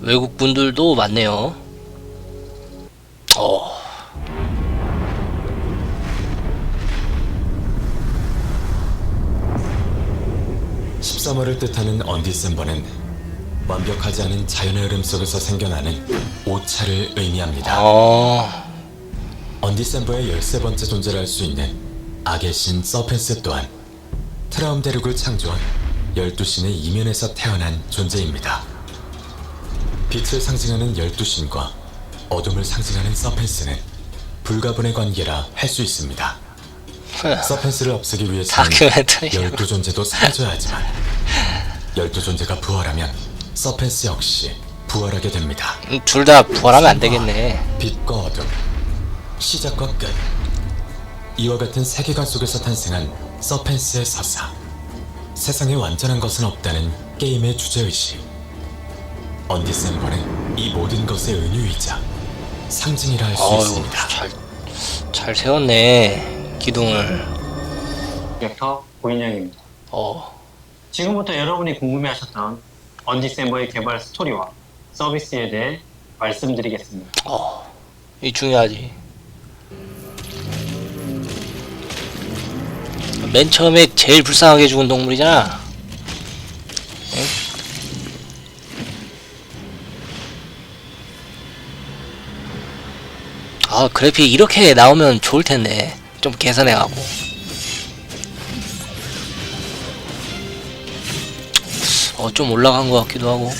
외국 분들도 많네요. 어, 13월을 뜻하는 언디셈버는 완벽하지 않은 자연의 흐름 속에서 생겨나는 오차를 의미합니다. 어, 언디셈버의 13번째 존재를 할 수 있는 악의 신 서펜스 또한 트라움 대륙을 창조한 12신의 이면에서 태어난 존재입니다. 빛을 상징하는 12신과 어둠을 상징하는 서펜스는 불가분의 관계라 할 수 있습니다. 서펜스를 없애기 위해서는 다큐멘터리. 열두 존재도 사라져야 하지만 열두 존재가 부활하면 서펜스 역시 부활하게 됩니다. 둘 다 부활하면 안 되겠네. 빛과 어둠, 시작과 끝. 이와 같은 세계관 속에서 탄생한 서펜스의 서사. 세상에 완전한 것은 없다는 게임의 주제의식. 언디셈버는 이 모든 것의 은유이자 상징이라 할수 어유, 있습니다. 잘, 잘 세웠네. 기둥을. 벡터 고인영입니다. 어, 지금부터 여러분이 궁금해하셨던 언디셈버의 개발 스토리와 서비스에 대해 말씀드리겠습니다. 어, 이 중요하지. 맨 처음에 제일 불쌍하게 죽은 동물이잖아. 아, 그래픽 이렇게 나오면 좋을 텐데. 좀 개선해가고. 어, 좀 올라간 것 같기도 하고.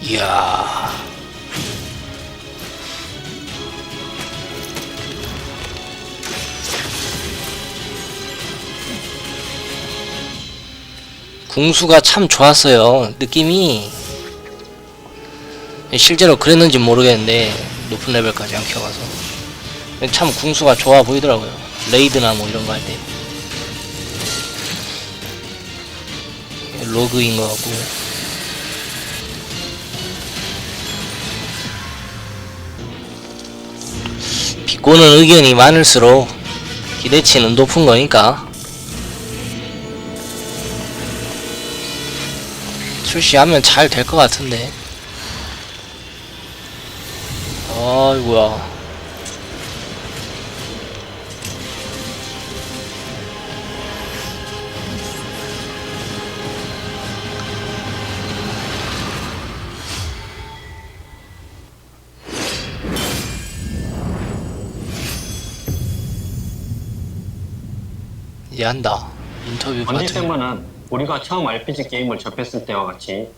이야. 궁수가 참 좋았어요. 느낌이 실제로 그랬는지 모르겠는데 높은 레벨까지 안 키워가서 참 궁수가 좋아 보이더라고요. 레이드나 뭐 이런 거 할 때. 로그인 것 같고. 비꼬는 의견이 많을수록 기대치는 높은 거니까 출시하면 잘 될 것 같은데. 아이고야. 이제 한다. 인터뷰 같은. 언디셈버는 우리가 처음 RPG 게임을 접했을 때와 같이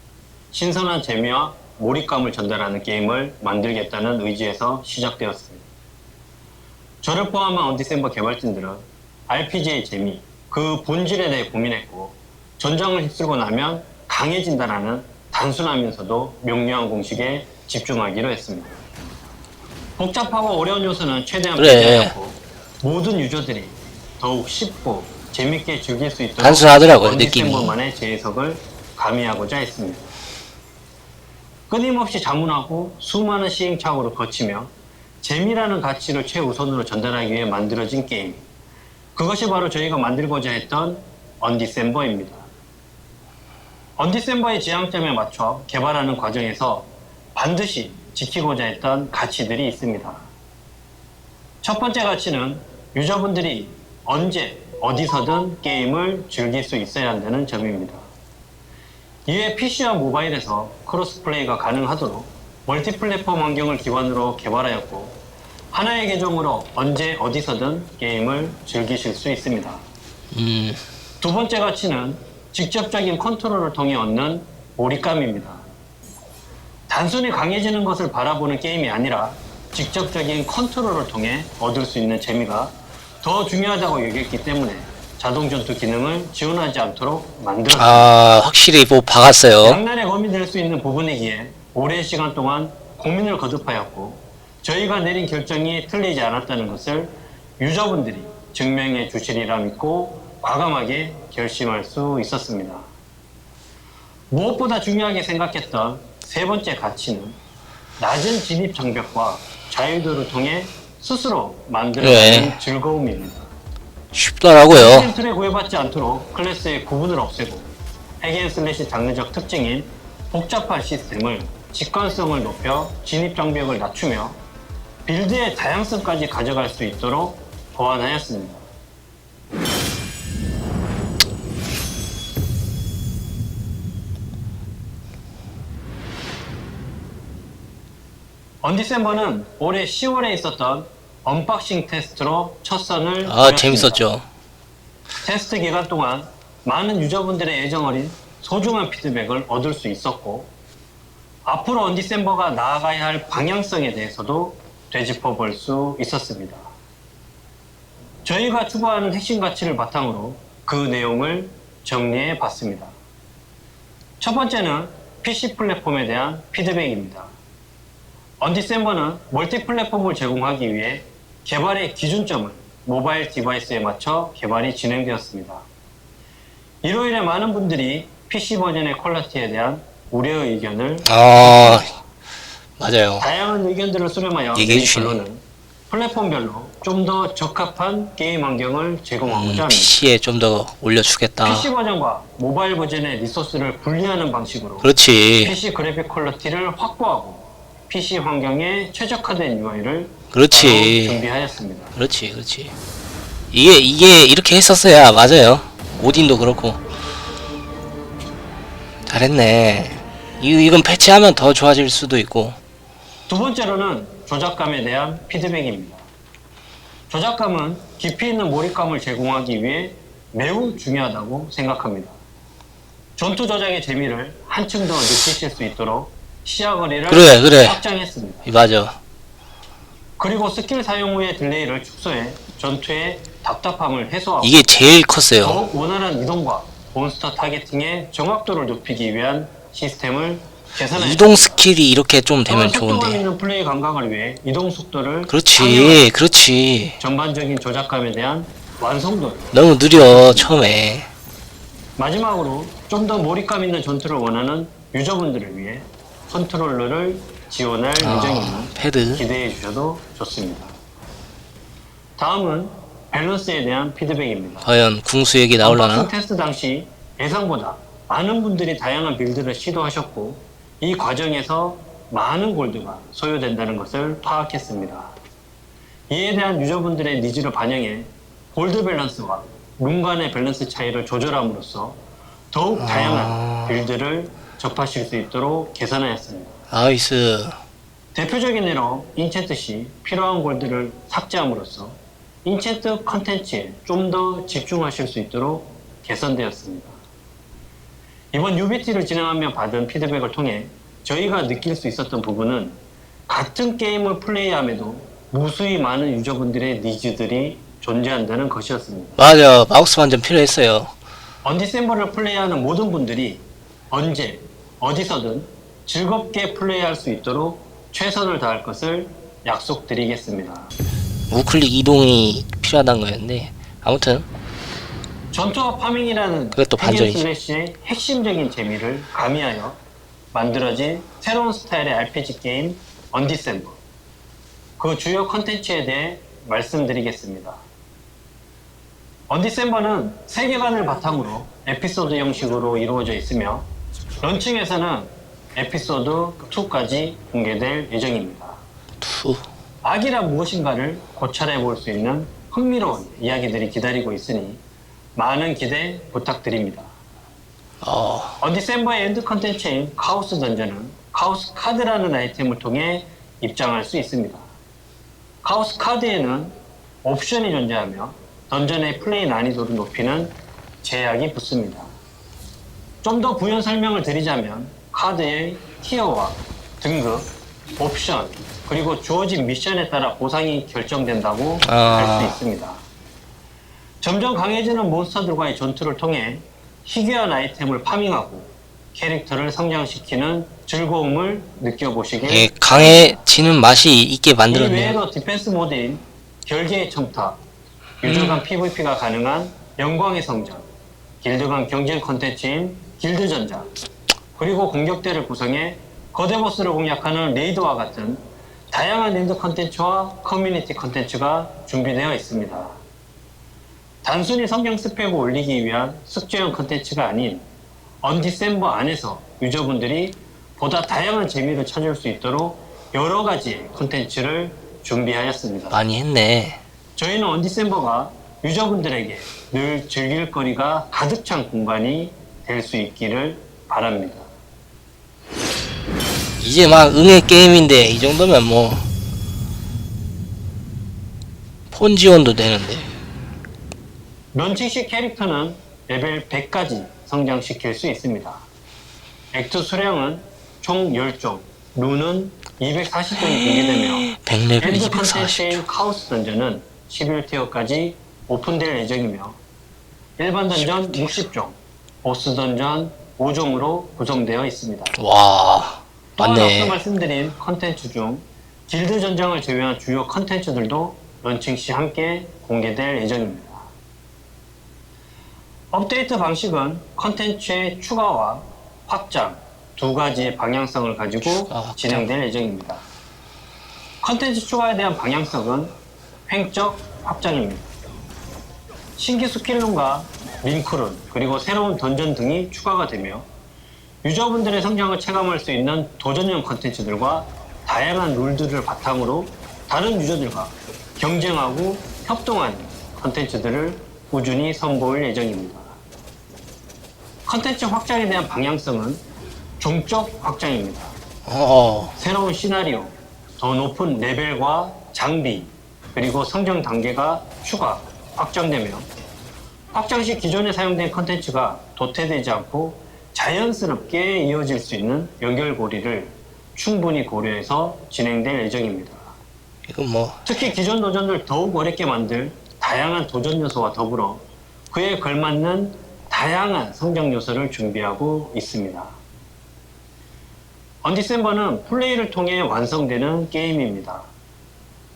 신선한 재미와 몰입감을 전달하는 게임을 만들겠다는 의지에서 시작되었습니다. 저를 포함한 언디셈버 개발진들은 RPG의 재미, 그 본질에 대해 고민했고 전장을 휩쓸고 나면 강해진다라는 단순하면서도 명료한 공식에 집중하기로 했습니다. 복잡하고 어려운 요소는 최대한 그래. 배제하고 모든 유저들이 더욱 쉽고 재밌게 즐길 수 있도록 단순하더라고요, 느낌이. 언디셈버만의 재해석을 가미하고자 했습니다. 끊임없이 자문하고 수많은 시행착오를 거치며 재미라는 가치를 최우선으로 전달하기 위해 만들어진 게임. 그것이 바로 저희가 만들고자 했던 언디셈버입니다. 언디셈버의 지향점에 맞춰 개발하는 과정에서 반드시 지키고자 했던 가치들이 있습니다. 첫 번째 가치는 유저분들이 언제 어디서든 게임을 즐길 수 있어야 한다는 점입니다. 이에 PC와 모바일에서 크로스 플레이가 가능하도록 멀티 플랫폼 환경을 기반으로 개발하였고 하나의 계정으로 언제 어디서든 게임을 즐기실 수 있습니다. 음 두 번째 가치는 직접적인 컨트롤을 통해 얻는 몰입감입니다. 단순히 강해지는 것을 바라보는 게임이 아니라 직접적인 컨트롤을 통해 얻을 수 있는 재미가 더 중요하다고 여겼기 때문에 자동 전투 기능을 지원하지 않도록 만들었습니다. 아 확실히 뭐 박았어요 장난에 검이 될 수 있는 부분이기에 오랜 시간 동안 고민을 거듭하였고 저희가 내린 결정이 틀리지 않았다는 것을 유저분들이 증명해 주시리라 믿고 과감하게 결심할 수 있었습니다. 무엇보다 중요하게 생각했던 세 번째 가치는 낮은 진입 장벽과 자유도를 통해 스스로 만들어가는 그래. 즐거움입니다. 쉽더라고요. 펜툴에 구애받지 않도록 클래스의 구분을 없애고 핵앤 슬래시 장르적 특징인 복잡한 시스템을 직관성을 높여 진입 장벽을 낮추며 빌드의 다양성까지 가져갈 수 있도록 보완하였습니다. 언디셈버는 올해 10월에 있었던 언박싱 테스트로 첫 선을 아. 재밌었죠. 테스트 기간 동안 많은 유저분들의 애정 어린 소중한 피드백을 얻을 수 있었고 앞으로 언디셈버가 나아가야 할 방향성에 대해서도 되짚어 볼 수 있었습니다. 저희가 추구하는 핵심 가치를 바탕으로 그 내용을 정리해 봤습니다. 첫 번째는 PC 플랫폼에 대한 피드백입니다. 언디셈버는 멀티 플랫폼을 제공하기 위해 개발의 기준점을 모바일 디바이스에 맞춰 개발이 진행되었습니다. 이로 인해 많은 분들이 PC 버전의 퀄리티에 대한 우려 의견을 아, 맞아요. 다양한 의견들을 수렴하여 얘기해. 결론은 플랫폼별로 좀 더 적합한 게임 환경을 제공하고자 음, 합니다. PC에 좀 더 올려주겠다. PC 버전과 모바일 버전의 리소스를 분리하는 방식으로 그렇지. PC 그래픽 퀄리티를 확보하고 PC 환경에 최적화된 UI를 그렇지. 준비하였습니다. 그렇지, 그렇지. 이게 이게 이렇게 했었어야 맞아요. 오딘도 그렇고. 잘했네. 이 이건 패치하면 더 좋아질 수도 있고. 두 번째로는 조작감에 대한 피드백입니다. 조작감은 깊이 있는 몰입감을 제공하기 위해 매우 중요하다고 생각합니다. 전투 조작의 재미를 한층 더 느끼실 수 있도록 시야거리를 그래, 그래. 확장했습니다. 이 맞아. 그리고 스킬 사용 후의 딜레이를 축소해 전투의 답답함을 해소하고 이게 제일 컸어요. 더욱 원활한 이동과 몬스터 타겟팅의 정확도를 높이기 위한 시스템을 개선했습니다. 이동 스킬이 이렇게 좀 되면 속도감 좋은데. 있는 플레이 감각을 위해 이동 속도를 그렇지, 그렇지. 전반적인 조작감에 대한 완성도. 너무 느려 처음에. 마지막으로 좀 더 몰입감 있는 전투를 원하는 유저분들을 위해 컨트롤러를 지원할 아, 패드. 기대해 주셔도 좋습니다. 다음은 밸런스에 대한 피드백입니다. 과연 궁수 얘기 나올라나? 테스트 당시 예상보다 많은 분들이 다양한 빌드를 시도하셨고 이 과정에서 많은 골드가 소요된다는 것을 파악했습니다. 이에 대한 유저분들의 니즈를 반영해 골드 밸런스와 룬 간의 밸런스 차이를 조절함으로써 더욱 다양한 빌드를 접하실 수 있도록 개선하였습니다. 나이스. 대표적인 예로 인챈트 시 필요한 골드를 삭제함으로써 인챈트 컨텐츠에 좀 더 집중하실 수 있도록 개선되었습니다. 이번 UBT를 진행하며 받은 피드백을 통해 저희가 느낄 수 있었던 부분은 같은 게임을 플레이함에도 무수히 많은 유저분들의 니즈들이 존재한다는 것이었습니다. 맞아. 마우스만 좀 필요했어요. 언디셈버를 플레이하는 모든 분들이 언제 어디서든 즐겁게 플레이할 수 있도록 최선을 다할 것을 약속드리겠습니다. 우클릭 이동이 필요하다는 거였는데 아무튼 전투와 파밍이라는 그것도 반전이지. 슬래시의 핵심적인 재미를 가미하여 만들어진 새로운 스타일의 RPG 게임 언디셈버 그 주요 컨텐츠에 대해 말씀드리겠습니다. 언디셈버는 세계관을 바탕으로 에피소드 형식으로 이루어져 있으며 런칭에서는 에피소드 2까지 공개될 예정입니다. 투. 악이란 무엇인가를 고찰해 볼 수 있는 흥미로운 이야기들이 기다리고 있으니 많은 기대 부탁드립니다. 어, 언디셈버의 엔드 컨텐츠인 카오스 던전은 카오스 카드라는 아이템을 통해 입장할 수 있습니다. 카오스 카드에는 옵션이 존재하며 던전의 플레이 난이도를 높이는 제약이 붙습니다. 좀 더 부연 설명을 드리자면 카드의 티어와 등급, 옵션, 그리고 주어진 미션에 따라 보상이 결정된다고 아. 할 수 있습니다. 점점 강해지는 몬스터들과의 전투를 통해 희귀한 아이템을 파밍하고 캐릭터를 성장시키는 즐거움을 느껴보시길 예, 강해지는 맛이 있게 이 만들었네요. 외에도 디펜스 모드인 결계의 청탁, 유저 간 PVP가 가능한 영광의 성장, 길드 간 경쟁 컨텐츠인 길드 전장, 그리고 공격대를 구성해 거대 보스를 공략하는 레이드와 같은 다양한 랜드 컨텐츠와 커뮤니티 컨텐츠가 준비되어 있습니다. 단순히 성경 스펙을 올리기 위한 숙제형 컨텐츠가 아닌 언디셈버 안에서 유저분들이 보다 다양한 재미를 찾을 수 있도록 여러 가지 컨텐츠를 준비하였습니다. 많이 했네. 저희는 언디셈버가 유저분들에게 늘 즐길 거리가 가득 찬 공간이 될 수 있기를 바랍니다. 이제 막 응애 게임인데 이 정도면 뭐 폰 지원도 되는데. 런칭시 캐릭터는 레벨 100까지 성장시킬 수 있습니다. 액트 수량은 총 10종, 룬은 240종이 공개되며 100레벨 엔드 240. 컨텐츠인 카오스 던전은 11티어까지 오픈될 예정이며 일반 던전 60종, 보스 던전 5종으로 구성되어 있습니다. 와, 또한 앞서 맞네. 말씀드린 컨텐츠 중 길드 전장을 제외한 주요 컨텐츠들도 런칭 시 함께 공개될 예정입니다. 업데이트 방식은 컨텐츠의 추가와 확장 두 가지의 방향성을 가지고 추가, 확장. 진행될 예정입니다. 컨텐츠 추가에 대한 방향성은 횡적 확장입니다. 신기 스킬론과 링크론 그리고 새로운 던전 등이 추가가 되며 유저분들의 성장을 체감할 수 있는 도전형 컨텐츠들과 다양한 룰들을 바탕으로 다른 유저들과 경쟁하고 협동하는 컨텐츠들을 꾸준히 선보일 예정입니다. 컨텐츠 확장에 대한 방향성은 종적 확장입니다. 어, 새로운 시나리오, 더 높은 레벨과 장비, 그리고 성장 단계가 추가, 확장되며 확장 시 기존에 사용된 컨텐츠가 도태되지 않고 자연스럽게 이어질 수 있는 연결고리를 충분히 고려해서 진행될 예정입니다. 이건 뭐 특히 기존 도전을 더욱 어렵게 만들 다양한 도전 요소와 더불어 그에 걸맞는 다양한 성장 요소를 준비하고 있습니다. 언디셈버는 플레이를 통해 완성되는 게임입니다.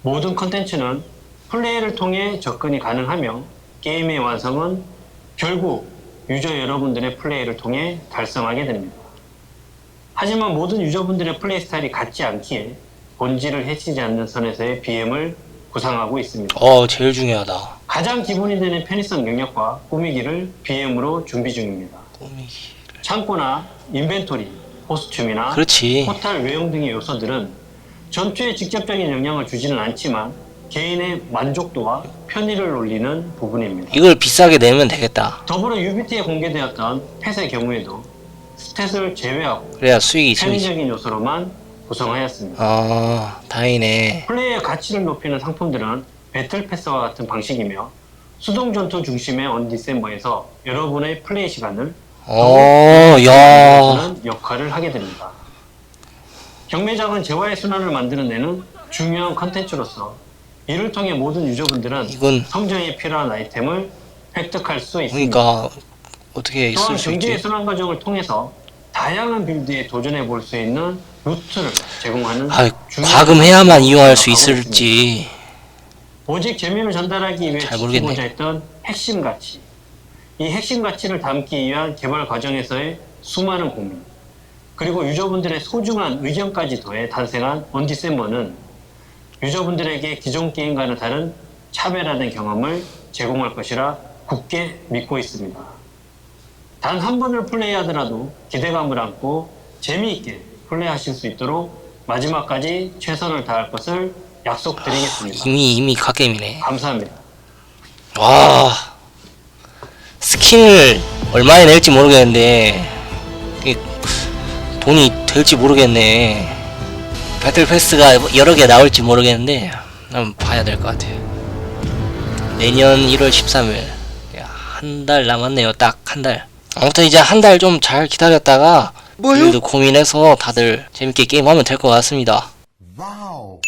모든 컨텐츠는 플레이를 통해 접근이 가능하며 게임의 완성은 결국 유저 여러분들의 플레이를 통해 달성하게 됩니다. 하지만 모든 유저분들의 플레이 스타일이 같지 않기에 본질을 해치지 않는 선에서의 BM을 구상하고 있습니다. 어, 제일 중요하다. 가장 기본이 되는 편의성 영역과 꾸미기를 BM으로 준비 중입니다. 꾸미기. 창고나 인벤토리, 코스튬이나 그렇지. 포탈 외형 등의 요소들은 전투에 직접적인 영향을 주지는 않지만 개인의 만족도와 편의를 올리는 부분입니다. 이걸 비싸게 내면 되겠다. 더불어 UBT에 공개되었던 펫의 경우에도 스탯을 제외하고 그래야 수익이. 편의적인 요소로만 구성하였습니다. 아, 다행이네. 플레이의 가치를 높이는 상품들은 배틀 패스와 같은 방식이며 수동 전투 중심의 언디셈버에서 여러분의 플레이 시간을 어, 야. 는 역할을 하게 됩니다. 경매장은 재화의 순환을 만들어내는 중요한 컨텐츠로서 이를 통해 모든 유저분들은 이건 성장에 필요한 아이템을 획득할 수 있습니다. 그러니까 어떻게 또한 있을 수 경제의 있지? 순환 과정을 통해서 다양한 빌드에 도전해 볼 수 있는 루트를 제공하는 아, 중요한 과금해야만 이용할 수. 있을지. 오직 재미를 전달하기 위해 잘 모르겠네. 지키고자 했던 핵심 가치. 이 핵심 가치를 담기 위한 개발 과정에서의 수많은 고민, 그리고 유저분들의 소중한 의견까지 더해 탄생한 언디셈버는 유저분들에게 기존 게임과는 다른 차별화된 경험을 제공할 것이라 굳게 믿고 있습니다. 단 한 번을 플레이하더라도 기대감을 안고 재미있게 플레이하실 수 있도록 마지막까지 최선을 다할 것을 약속드리겠습니다. 이미 이미 갓게임이네. 감사합니다. 와 스킨을 얼마에 낼지 모르겠는데 돈이 될지 모르겠네 배틀 패스가 여러 개 나올지 모르겠는데 한번 봐야 될 것 같아요. 내년 1월 13일. 한 달 남았네요 딱 한 달. 아무튼 이제 한 달 좀 잘 기다렸다가 빌드 고민해서 다들 재밌게 게임하면 될 것 같습니다. Wow.